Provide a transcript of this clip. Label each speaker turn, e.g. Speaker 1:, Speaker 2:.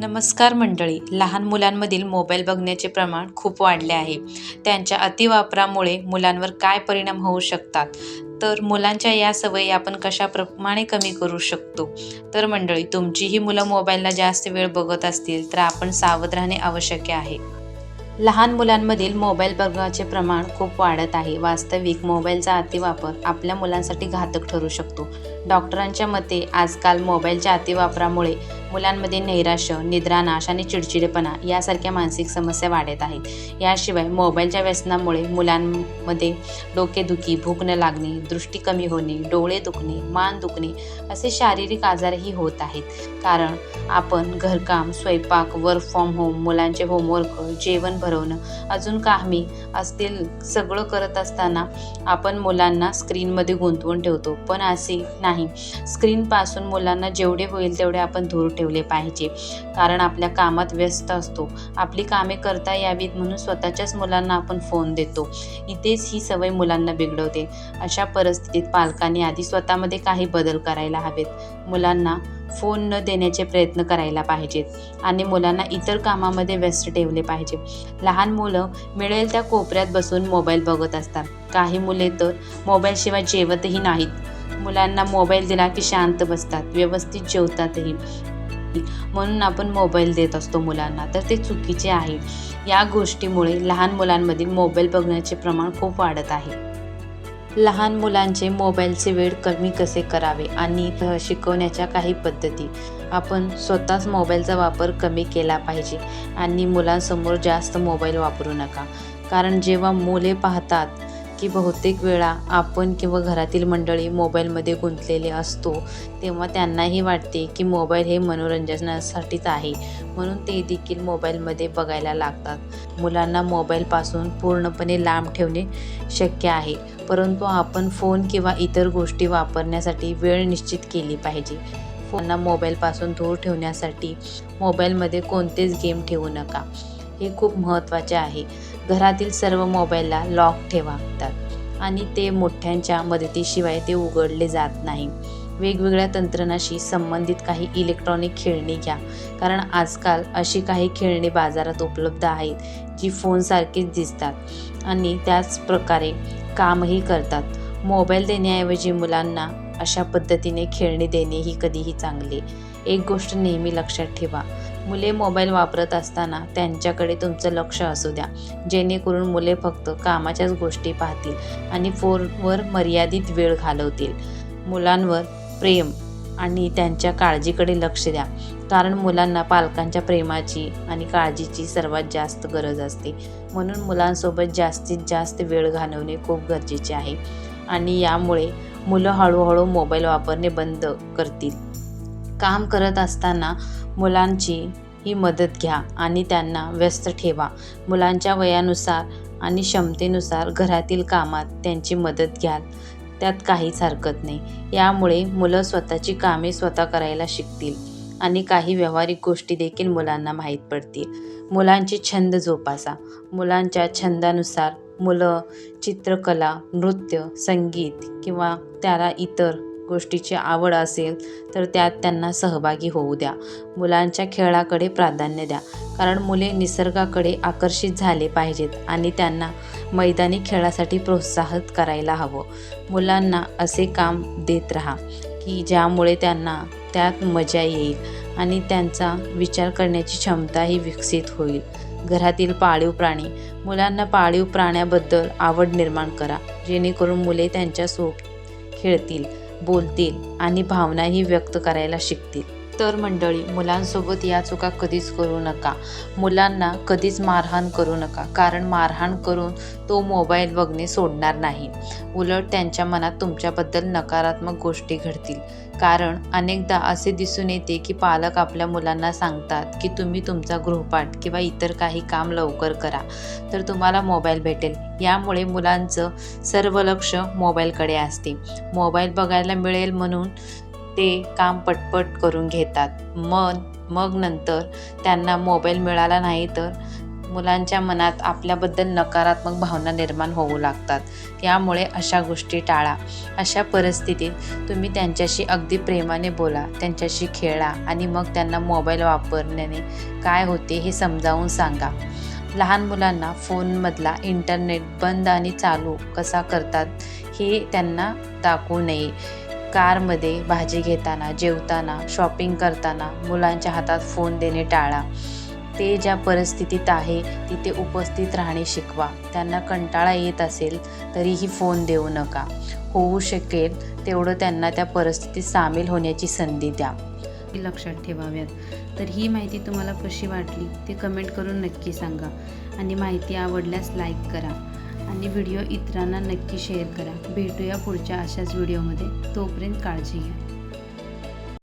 Speaker 1: नमस्कार मंडळी. लहान मुलांमधील मोबाईल बघण्याचे प्रमाण खूप वाढले आहे. त्यांच्या अतिवापरामुळे मुलांवर काय परिणाम होऊ शकतात? तर मुलांच्या या सवयी आपण कशाप्रमाणे कमी करू शकतो? तर मंडळी तुमचीही मुलं मोबाईलला जास्त वेळ बघत असतील तर आपण सावध राहणे आवश्यक आहे. लहान मुलांमधील मोबाईल बघाचे प्रमाण खूप वाढत आहे. वास्तविक मोबाईलचा अतिवापर आपल्या मुलांसाठी घातक ठरू शकतो. डॉक्टरांच्या मते आजकाल मोबाईलच्या अतिवापरामुळे मुलांमध्ये नैराश्य निद्रानाश आणि चिडचिडेपणा यासारख्या मानसिक समस्या वाढत आहेत. याशिवाय मोबाईलच्या व्यसनामुळे मुलांमध्ये डोकेदुखी भूक न लागणे दृष्टी कमी होणे डोळे दुखणे मान दुखणे असे शारीरिक आजारही होत आहेत. कारण आपण घरकाम स्वयंपाक वर्क फ्रॉम होम मुलांचे होमवर्क जेवण भरवणं अजून कामी असतील सगळं करत असताना आपण मुलांना स्क्रीनमध्ये गुंतवून ठेवतो. पण असे नाही. स्क्रीनपासून मुलांना जेवढे होईल तेवढे आपण दूर ठेवले पाहिजे. कारण आपल्या कामात व्यस्त असतो. आपली कामे करता यावीत म्हणून स्वतःच्याच मुलांना आपण फोन देतो. इथेच ही सवय मुलांना बिघडवते. अशा परिस्थितीत पालकांनी आधी स्वतःमध्ये काही बदल करायला हवेत. मुलांना फोन न देण्याचे प्रयत्न करायला पाहिजेत. आणि मुलांना इतर कामामध्ये व्यस्त ठेवले पाहिजे. लहान मुलं मिळेल त्या कोपऱ्यात बसून मोबाईल बघत असतात. काही मुले तर मोबाईलशिवाय जेवतही नाहीत. मुलांना मोबाईल दिला की शांत बसतात. व्यवस्थित जेवतातही. म्हणून आपण मोबाईल देत असतो मुलांना. तर ते चुकीचे आहे. या गोष्टीमुळे लहान मुलांमधील मोबाईल बघण्याचे प्रमाण खूप वाढत आहे. लहान मुलांचे मोबाईलचे वेळ कमी कसे करावे आणि शिकवण्याच्या काही पद्धती? आपण स्वतःच मोबाईलचा वापर कमी केला पाहिजे आणि मुलांसमोर जास्त मोबाईल वापरू नका. कारण जेव्हा मुले पाहतात की बहुतेक वेळा आपण किंवा घरातील मंडळी मोबाईलमध्ये गुंतलेले असतो तेव्हा त्यांनाही वाटते की मोबाईल हे मनोरंजनासाठीच आहे. म्हणून ते देखील मोबाईलमध्ये बघायला लागतात. मुलांना मोबाईलपासून पूर्णपणे लांब ठेवणे शक्य आहे. परंतु आपण फोन किंवा इतर गोष्टी वापरण्यासाठी वेळ निश्चित केली पाहिजे. फोनना मोबाईलपासून दूर ठेवण्यासाठी मोबाईलमध्ये कोणतेच गेम ठेवू नका. हे खूप महत्त्वाचे आहे. घरातील सर्व मोबाईलला लॉक ठेवतात आणि ते मोठ्यांच्या मदतीशिवाय ते उघडले जात नाही. वेगवेगळ्या तंत्रणाशी संबंधित काही इलेक्ट्रॉनिक खेळणी घ्या. कारण आजकाल अशी काही खेळणी बाजारात उपलब्ध आहेत जी फोनसारखीच दिसतात. आणि त्याच प्रकारे कामही करतात. मोबाईल देण्याऐवजी मुलांना अशा पद्धतीने खेळणी देणे ही कधीही चांगले. एक गोष्ट नेहमी लक्षात ठेवा. मुले मोबाईल वापरत असताना त्यांच्याकडे तुमचं लक्ष असू द्या. जेणेकरून मुले फक्त कामाच्याच गोष्टी पाहतील आणि फोनवर मर्यादित वेळ घालवतील. मुलांवर प्रेम आणि त्यांच्या काळजीकडे लक्ष द्या. कारण मुलांना पालकांच्या प्रेमाची आणि काळजीची सर्वात जास्त गरज असते. म्हणून मुलांसोबत जास्तीत जास्त वेळ घालवणे खूप गरजेचे आहे. आणि यामुळे मुलं हळूहळू मोबाईल वापरणे बंद करतील. काम करत असताना मुलांची ही मदत घ्या आणि त्यांना व्यस्त ठेवा. मुलांच्या वयानुसार आणि क्षमतेनुसार घरातील कामात त्यांची मदत घ्याल. त्यात काहीच हरकत नाही. यामुळे मुलं स्वतःची कामे स्वतः करायला शिकतील आणि काही व्यावहारिक गोष्टी देखील मुलांना माहीत पडतील. मुलांचे छंद जोपासा. मुलांच्या छंदानुसार मुलं चित्रकला नृत्य संगीत किंवा त्याला इतर गोष्टीची आवड असेल तर त्यात त्यांना सहभागी होऊ द्या. मुलांच्या खेळाकडे प्राधान्य द्या. कारण मुले निसर्गाकडे आकर्षित झाले पाहिजेत आणि त्यांना मैदानी खेळासाठी प्रोत्साहित करायला हवं. मुलांना असे काम देत राहा की ज्यामुळे त्यांना त्यात मजा येईल आणि त्यांचा विचार करण्याची क्षमताही विकसित होईल. घरातील पाळीव प्राणी मुलांना पाळीव प्राण्याबद्दल आवड निर्माण करा जेणेकरून मुले त्यांच्यासोबत खेळतील. बोलतील आणि भावनाही व्यक्त करायला शिकतील. तर मंडळी मुलांसोबत या चुका कधीच करू नका. मुलांना कधीच मारहाण करू नका कारण मारहाण करून तो मोबाईल बघणे सोडणार नाही. उलट त्यांच्या मनात तुमच्याबद्दल नकारात्मक गोष्टी घडतील. कारण अनेकदा असे दिसून येते की पालक आपल्या मुलांना सांगतात की तुम्ही तुमचा गृहपाठ किंवा इतर काही काम लवकर करा तर तुम्हाला मोबाईल भेटेल. यामुळे मुलांचं सर्व लक्ष मोबाईलकडे असते. मोबाईल बघायला मिळेल म्हणून ते काम पटपट करून घेतात. मग मग नंतर त्यांना मोबाईल मिळाला नाही तर मुलांच्या मनात आपल्याबद्दल नकारात्मक भावना निर्माण होऊ लागतात. यामुळे अशा गोष्टी टाळा. अशा परिस्थितीत तुम्ही त्यांच्याशी अगदी प्रेमाने बोला त्यांच्याशी खेळा आणि मग त्यांना मोबाईल वापरण्याने काय होते हे समजावून सांगा. लहान मुलांना फोनमधला इंटरनेट बंद आणि चालू कसा करतात हे त्यांना दाखवू नये. कारमध्ये भाजी घेताना जेवताना शॉपिंग करताना मुलांच्या हातात फोन देणे टाळा. ते ज्या परिस्थितीत आहे तिथे उपस्थित राहणे शिकवा. त्यांना कंटाळा येत असेल तरीही फोन देऊ नका. होऊ शकेल तेवढं त्यांना त्या परिस्थितीत सामील होण्याची संधी द्या.
Speaker 2: लक्षात ठेवाव्यात. तर ही माहिती तुम्हाला कशी वाटली ते कमेंट करून नक्की सांगा. आणि माहिती आवडल्यास लाईक करा. आणि व्हिडिओ इतरांना नक्की शेअर करा. भेटूया पुढच्या अशाच व्हिडिओमध्ये तोपर्यंत काळजी घ्या.